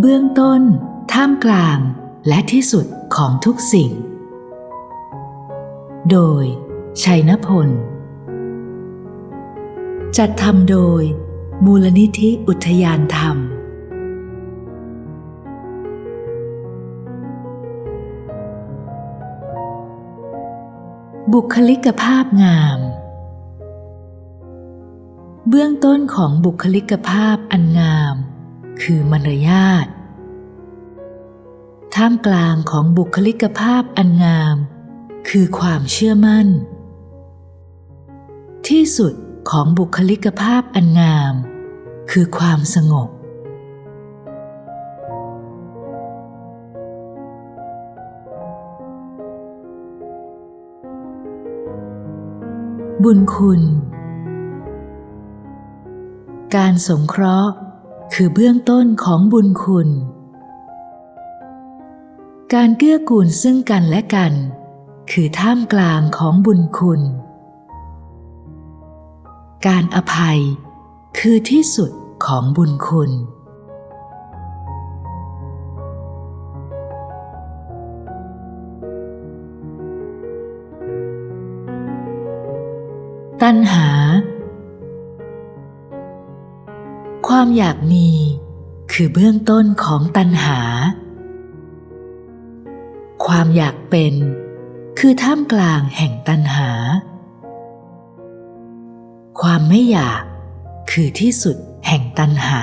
เบื้องต้น ท่ามกลาง และที่สุดของทุกสิ่ง โดย ชัยนพล จัดทำโดย มูลนิธิอุทยานธรรมบุคลิกภาพงาม เบื้องต้นของบุคลิกภาพอันงาม คือมารยาทท่ามกลางของบุคลิกภาพอันงาม คือความเชื่อมั่น ที่สุดของบุคลิกภาพอันงาม คือความสงบ บุญคุณ การสงเคราะห์ คือเบื้องต้นของบุญคุณ การเกื้อกูลซึ่งกันและกัน คือท่ามกลางของบุญคุณ การอภัยคือที่สุดของบุญคุณ ตัณหา ความอยากมีคือเบื้องต้นของตัณหา ความอยากเป็นคือท่ามกลางแห่งตัณหา ความไม่อยากคือที่สุดแห่งตัณหา